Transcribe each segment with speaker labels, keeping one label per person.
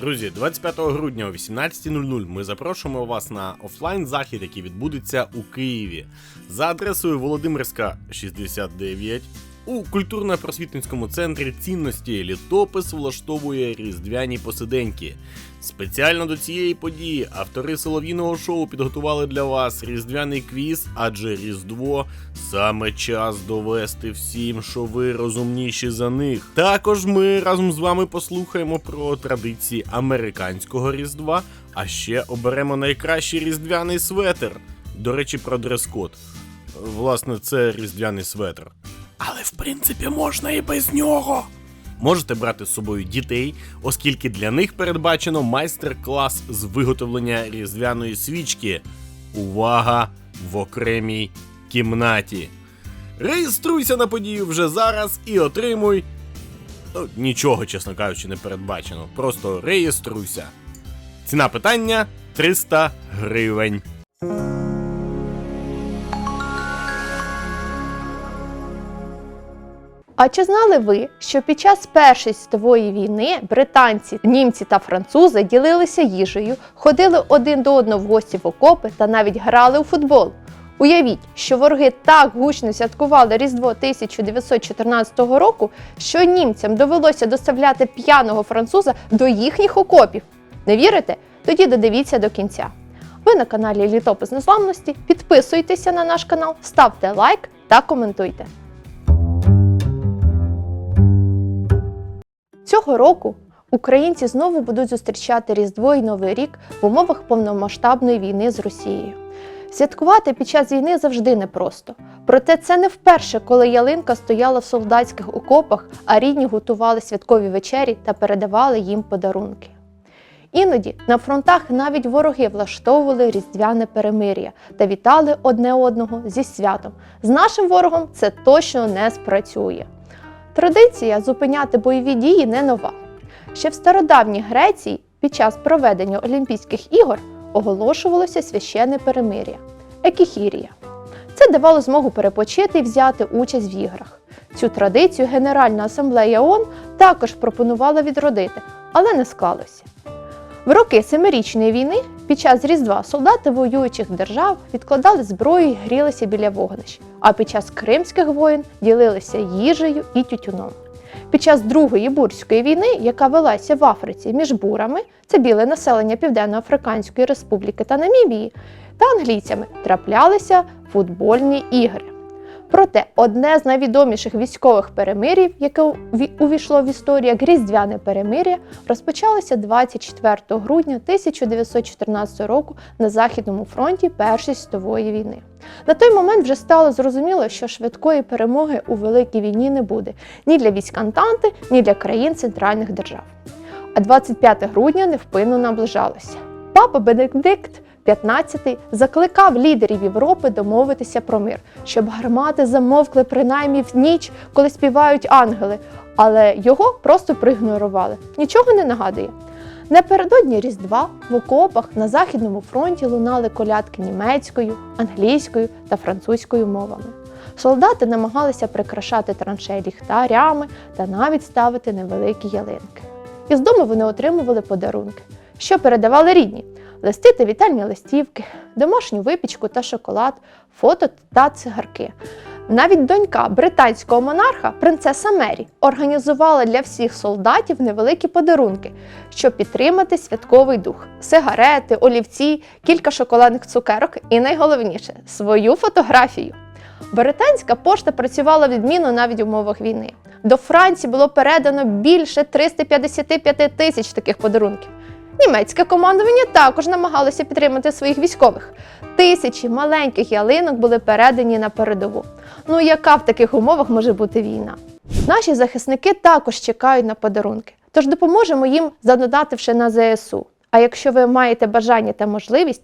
Speaker 1: Друзі, 25 грудня о 18.00 ми запрошуємо вас на офлайн захід, який відбудеться у Києві за адресою Володимирська 69. У культурно-просвітницькому центрі цінності літопис влаштовує різдвяні посиденьки. Спеціально до цієї події автори солов'їного шоу підготували для вас різдвяний квіз, адже Різдво саме час довести всім, що ви розумніші за них. Також ми разом з вами послухаємо про традиції американського різдва, а ще оберемо найкращий різдвяний светр. До речі, про дрес-код. Власне, це різдвяний светр. Але в принципі можна і без нього. Можете брати з собою дітей, оскільки для них передбачено майстер-клас з виготовлення різдвяної свічки. Увага в окремій кімнаті. Реєструйся на подію вже зараз і отримуй. Ну, нічого, чесно кажучи, не передбачено. Просто реєструйся. Ціна питання 300 гривень.
Speaker 2: А чи знали ви, що під час Першої світової війни британці, німці та французи ділилися їжею, ходили один до одного в гості в окопи та навіть грали у футбол? Уявіть, що вороги так гучно святкували Різдво 1914 року, що німцям довелося доставляти п'яного француза до їхніх окопів. Не вірите? Тоді додивіться до кінця. Ви на каналі Літопис Незламності. Підписуйтеся на наш канал, ставте лайк та коментуйте. Цього року українці знову будуть зустрічати Різдво і Новий рік в умовах повномасштабної війни з Росією. Святкувати під час війни завжди непросто. Проте це не вперше, коли ялинка стояла в солдатських окопах, а рідні готували святкові вечері та передавали їм подарунки. Іноді на фронтах навіть вороги влаштовували різдвяне перемир'я та вітали одне одного зі святом. З нашим ворогом це точно не спрацює. Традиція зупиняти бойові дії не нова. Ще в стародавній Греції під час проведення Олімпійських ігор оголошувалося священне перемир'я екіхірія. Це давало змогу перепочити і взяти участь в іграх. Цю традицію Генеральна асамблея ООН також пропонувала відродити, але не склалося. В роки Семирічної війни під час Різдва солдати воюючих держав відкладали зброю і грілися біля вогнищ, а під час Кримських воєн ділилися їжею і тютюном. Під час Другої бурської війни, яка велася в Африці між бурами, це біле населення Південно-Африканської Республіки та Намібії, та англійцями траплялися футбольні ігри. Проте одне з найвідоміших військових перемирів, яке увійшло в історію як Різдвяне перемир'я, розпочалося 24 грудня 1914 року на Західному фронті Першої світової війни. На той момент вже стало зрозуміло, що швидкої перемоги у великій війні не буде ні для військ Антанти, ні для країн центральних держав. А 25 грудня невпинно наближалося. Папа Бенедикт 15 закликав лідерів Європи домовитися про мир, щоб гармати замовкли принаймні в ніч, коли співають ангели, але його просто проігнорували. Нічого не нагадує. Напередодні Різдва в окопах на Західному фронті лунали колядки німецькою, англійською та французькою мовами. Солдати намагалися прикрашати траншеї ліхтарями та навіть ставити невеликі ялинки. Із дому вони отримували подарунки, що передавали рідні листи та вітальні листівки, домашню випічку та шоколад, фото та цигарки. Навіть донька британського монарха, принцеса Мері, організувала для всіх солдатів невеликі подарунки, щоб підтримати святковий дух: сигарети, олівці, кілька шоколадних цукерок і найголовніше свою фотографію. Британська пошта працювала відмінно навіть в умовах війни. До Франції було передано більше 355 тисяч таких подарунків. Німецьке командування також намагалося підтримати своїх військових. Тисячі маленьких ялинок були передані на передову. Ну яка в таких умовах може бути війна? Наші захисники також чекають на подарунки, тож допоможемо їм задонативши на ЗСУ. А якщо ви маєте бажання та можливість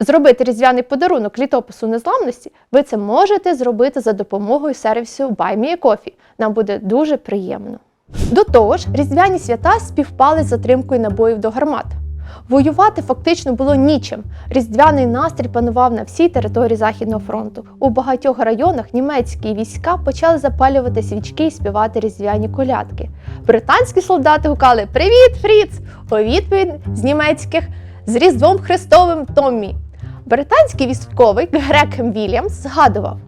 Speaker 2: зробити різдвяний подарунок літопису незламності, ви це можете зробити за допомогою сервісу BuyMeACoffee. Нам буде дуже приємно. До того ж, різдвяні свята співпали з затримкою набоїв до гармат. Воювати фактично було нічим. Різдвяний настрій панував на всій території Західного фронту. У багатьох районах німецькі війська почали запалювати свічки і співати різдвяні колядки. Британські солдати гукали Привіт, Фріц! У відповідь з німецьких з Різдвом Христовим Томмі. Британський військовий Грекем Вільямс згадував: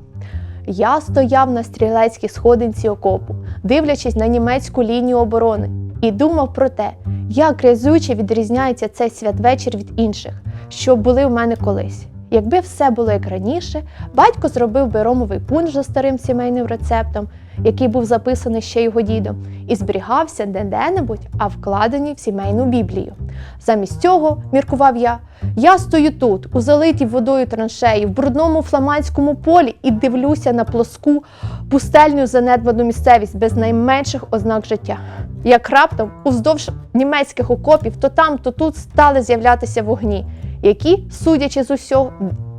Speaker 2: Я стояв на стрілецькій сходинці окопу, дивлячись на німецьку лінію оборони, і думав про те, як разюче відрізняється цей святвечір від інших, що були в мене колись. Якби все було як раніше, батько зробив би ромовий пунш за старим сімейним рецептом, який був записаний ще його дідом, і зберігався не де-небудь, а вкладений в сімейну біблію. Замість цього, міркував я, я стою тут, у залитій водою траншеї, в брудному фламандському полі і дивлюся на плоску, пустельну занедбану місцевість без найменших ознак життя. Як раптом уздовж німецьких окопів то там, то тут стали з'являтися вогні, які, судячи з усього,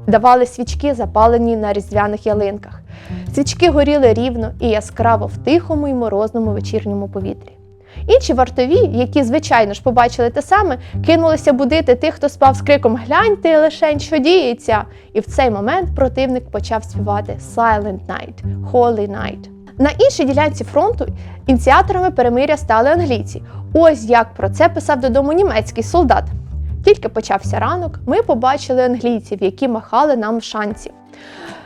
Speaker 2: давали свічки, запалені на різдвяних ялинках. Свічки горіли рівно і яскраво в тихому і морозному вечірньому повітрі. Інші вартові, які, звичайно ж, побачили те саме, кинулися будити тих, хто спав з криком Гляньте лишень, що діється! І в цей момент противник почав співати Silent Night, Holy Night. На іншій ділянці фронту ініціаторами перемиря стали англійці. Ось як про це писав додому німецький солдат. Тільки почався ранок, ми побачили англійців, які махали нам в шанці.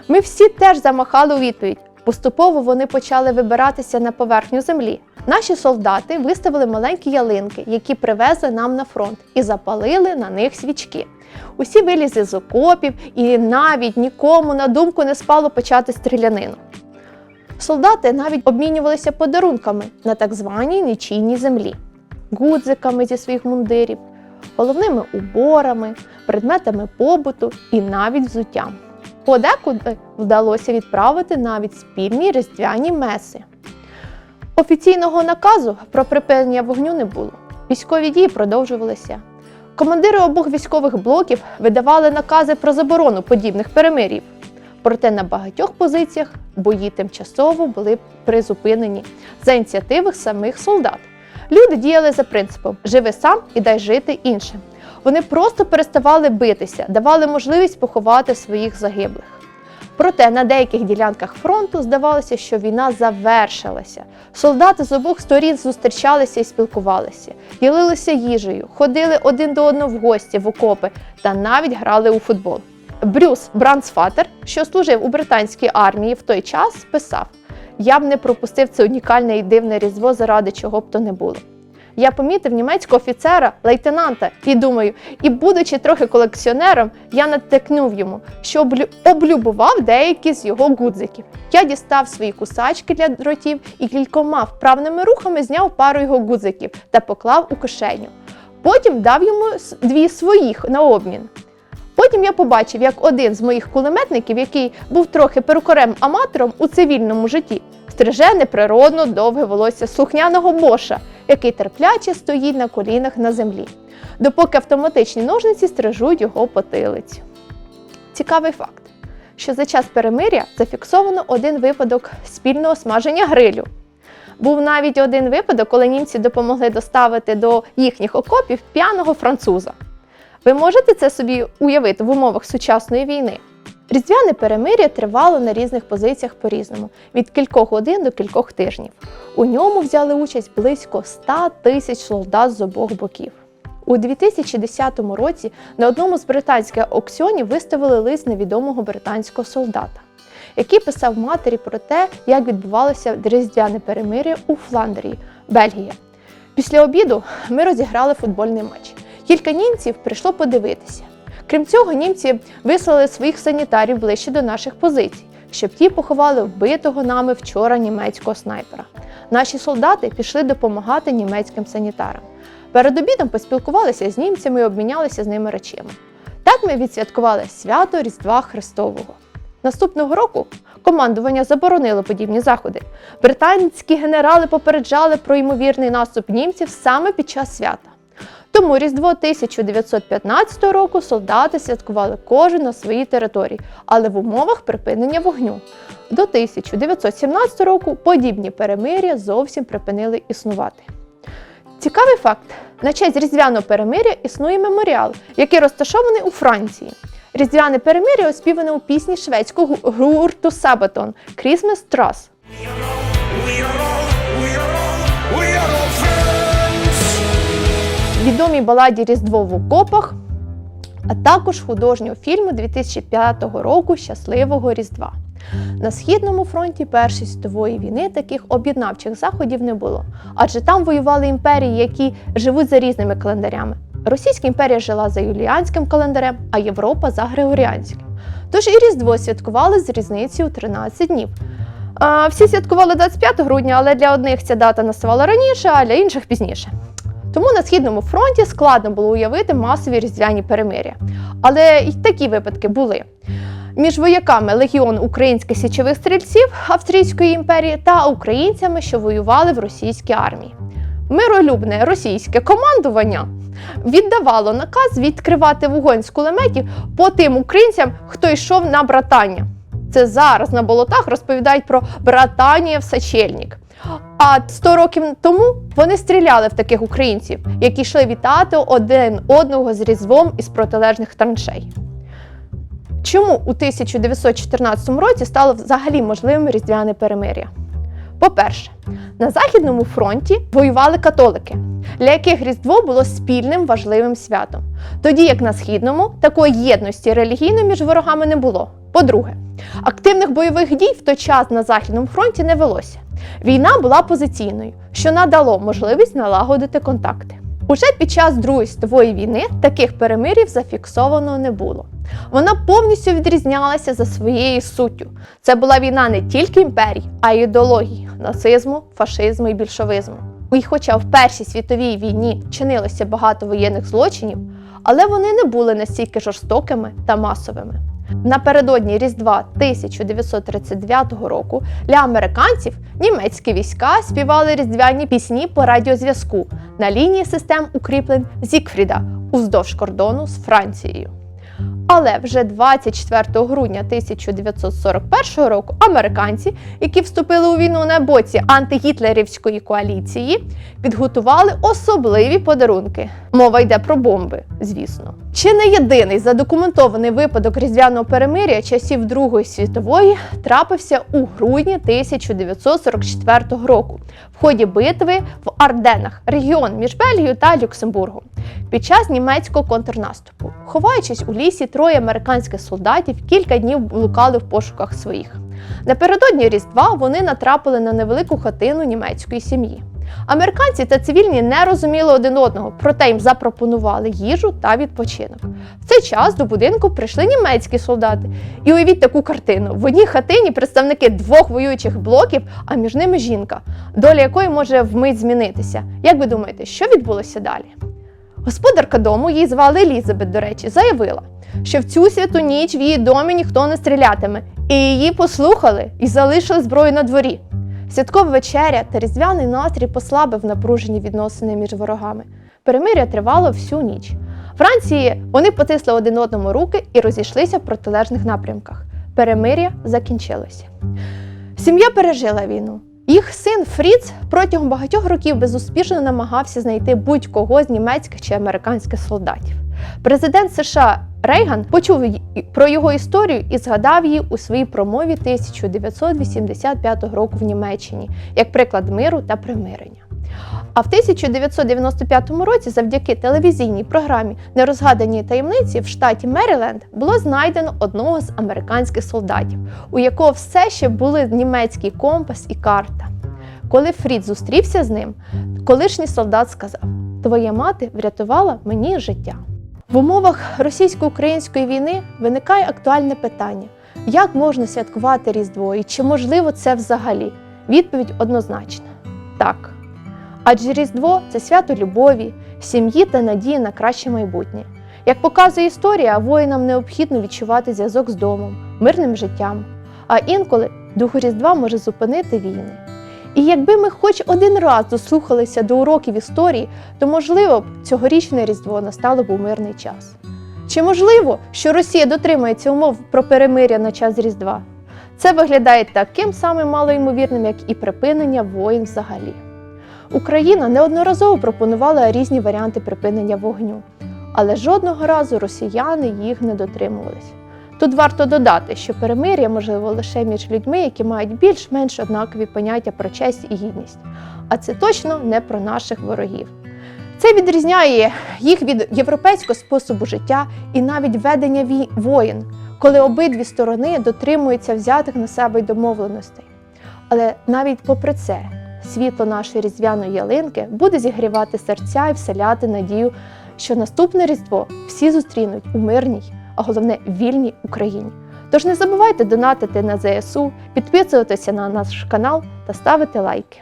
Speaker 2: Ми всі теж замахали у відповідь. Поступово вони почали вибиратися на поверхню землі. Наші солдати виставили маленькі ялинки, які привезли нам на фронт, і запалили на них свічки. Усі вилізли з окопів, і навіть нікому на думку не спало почати стрілянину. Солдати навіть обмінювалися подарунками на так званій нічийній землі, гудзиками зі своїх мундирів, головними уборами, предметами побуту і навіть взуттям. Подекуди вдалося відправити навіть спільні різдвяні меси. Офіційного наказу про припинення вогню не було. Військові дії продовжувалися. Командири обох військових блоків видавали накази про заборону подібних перемирів. Проте на багатьох позиціях бої тимчасово були призупинені за ініціативи самих солдат. Люди діяли за принципом живи сам і дай жити іншим. Вони просто переставали битися, давали можливість поховати своїх загиблих. Проте на деяких ділянках фронту здавалося, що війна завершилася. Солдати з обох сторін зустрічалися і спілкувалися, ділилися їжею, ходили один до одного в гості в окопи та навіть грали у футбол. Брюс Брансфатер, що служив у британській армії в той час, писав: Я б не пропустив це унікальне і дивне різдво, заради чого б то не було. Я помітив німецького офіцера, лейтенанта, і думаю, і будучи трохи колекціонером, я натикнув йому, що облю- облюбував деякі з його гудзиків. Я дістав свої кусачки для дротів і кількома вправними рухами зняв пару його гудзиків та поклав у кишеню. Потім дав йому дві своїх на обмін. Потім я побачив, як один з моїх кулеметників, який був трохи перукорем аматором у цивільному житті, стриже неприродно довге волосся слухняного боша, який терпляче стоїть на колінах на землі, допоки автоматичні ножниці стрижуть його потилицю. Цікавий факт, що за час перемиря зафіксовано один випадок спільного смаження грилю. Був навіть один випадок, коли німці допомогли доставити до їхніх окопів п'яного француза. Ви можете це собі уявити в умовах сучасної війни? Різдвяне перемир'я тривало на різних позиціях по-різному від кількох годин до кількох тижнів. У ньому взяли участь близько 100 тисяч солдат з обох боків. У 2010 році на одному з британських аукціонів виставили лист невідомого британського солдата, який писав матері про те, як відбувалося різдвяне перемир'я у Фландрії, Бельгія. Після обіду ми розіграли футбольний матч. Кілька німців прийшло подивитися. Крім цього, німці вислали своїх санітарів ближче до наших позицій, щоб ті поховали вбитого нами вчора німецького снайпера. Наші солдати пішли допомагати німецьким санітарам. Перед обідом поспілкувалися з німцями і обмінялися з ними речима. Так ми відсвяткували свято Різдва Христового. Наступного року командування заборонило подібні заходи. Британські генерали попереджали про ймовірний наступ німців саме під час свята. Тому Різдво 1915 року солдати святкували кожен на своїй території, але в умовах припинення вогню. До 1917 року подібні перемир'я зовсім припинили існувати. Цікавий факт: на честь різдвяного перемиря існує меморіал, який розташований у Франції. Різдвяне перемиря оспіване у пісні шведського гурту Сабатон Christmas Trust. Відомій баладі Різдво в окопах, а також художнього фільму 2005 року Щасливого Різдва. На східному фронті Першої світової війни таких об'єднавчих заходів не було, адже там воювали імперії, які живуть за різними календарями. Російська імперія жила за юліанським календарем, а Європа за григоріанським. Тож і Різдво святкували з різницею 13 днів. А, всі святкували 25 грудня, але для одних ця дата наставала раніше, а для інших пізніше. Тому на східному фронті складно було уявити масові різдвяні перемиря. Але й такі випадки були. Між вояками легіону українських січових стрільців Австрійської імперії та українцями, що воювали в російській армії. Миролюбне російське командування віддавало наказ відкривати вогонь з кулеметів по тим українцям, хто йшов на братання. Це зараз на болотах розповідають про братання в Сачельник. А 100 років тому вони стріляли в таких українців, які йшли вітати один одного з різдвом із протилежних траншей. Чому у 1914 році стало взагалі можливим різдвяне перемир'я? По-перше, на Західному фронті воювали католики, для яких Різдво було спільним важливим святом, тоді як на східному такої єдності релігійної між ворогами не було. По-друге, активних бойових дій в той час на Західному фронті не велося. Війна була позиційною, що надало можливість налагодити контакти. Уже під час Другої світової війни таких перемирів зафіксовано не було. Вона повністю відрізнялася за своєю суттю. Це була війна не тільки імперій, а й ідеології нацизму, фашизму і більшовизму. І хоча в Першій світовій війні чинилося багато воєнних злочинів, але вони не були настільки жорстокими та масовими. Напередодні Різдва 1939 року для американців німецькі війська співали різдвяні пісні по радіозв'язку на лінії систем укріплень Зікфріда уздовж кордону з Францією. Але вже 24 грудня 1941 року американці, які вступили у війну на боці антигітлерівської коаліції, підготували особливі подарунки. Мова йде про бомби, звісно. Чи не єдиний задокументований випадок різдвяного перемиря часів Другої світової трапився у грудні 1944 року в ході битви в Арденах, регіон між Бельгією та Люксембургом. Під час німецького контрнаступу, ховаючись у лісі, троє американських солдатів кілька днів блукали в пошуках своїх. Напередодні Різдва вони натрапили на невелику хатину німецької сім'ї. Американці та цивільні не розуміли один одного, проте їм запропонували їжу та відпочинок. В цей час до будинку прийшли німецькі солдати. І уявіть таку картину: в одній хатині представники двох воюючих блоків, а між ними жінка, доля якої може вмить змінитися. Як ви думаєте, що відбулося далі? Господарка дому, її звали Елізабет, до речі, заявила, що в цю святу ніч в її домі ніхто не стрілятиме, і її послухали і залишили зброю на дворі. Святкова вечеря та різдвяний настрій послабив напружені відносини між ворогами. Перемиря тривало всю ніч. Вранці вони потисли один одному руки і розійшлися в протилежних напрямках. Перемиря закінчилося. Сім'я пережила війну. Їх син Фріц протягом багатьох років безуспішно намагався знайти будь-кого з німецьких чи американських солдатів. Президент США Рейган почув про його історію і згадав її у своїй промові 1985 року в Німеччині як приклад миру та примирення. А в 1995 році, завдяки телевізійній програмі Нерозгадані таємниці в штаті Меріленд було знайдено одного з американських солдатів, у якого все ще були німецький компас і карта. Коли Фрід зустрівся з ним, колишній солдат сказав: Твоя мати врятувала мені життя. В умовах російсько-української війни виникає актуальне питання: як можна святкувати Різдво і чи можливо це взагалі? Відповідь однозначна: так. Адже Різдво це свято любові, сім'ї та надії на краще майбутнє. Як показує історія, воїнам необхідно відчувати зв'язок з домом, мирним життям. А інколи дух Різдва може зупинити війни. І якби ми хоч один раз дослухалися до уроків історії, то можливо б цьогорічне Різдво настало б у мирний час. Чи можливо, що Росія дотримається умов про перемиря на час Різдва? Це виглядає таким самим малоймовірним, як і припинення воїн взагалі. Україна неодноразово пропонувала різні варіанти припинення вогню, але жодного разу росіяни їх не дотримувались. Тут варто додати, що перемир'я можливо лише між людьми, які мають більш-менш однакові поняття про честь і гідність, а це точно не про наших ворогів. Це відрізняє їх від європейського способу життя і навіть ведення воєн, коли обидві сторони дотримуються взятих на себе домовленостей. Але навіть попри це, світло нашої різдвяної ялинки буде зігрівати серця і вселяти надію, що наступне Різдво всі зустрінуть у мирній, а головне вільній Україні. Тож не забувайте донатити на ЗСУ, підписуватися на наш канал та ставити лайки.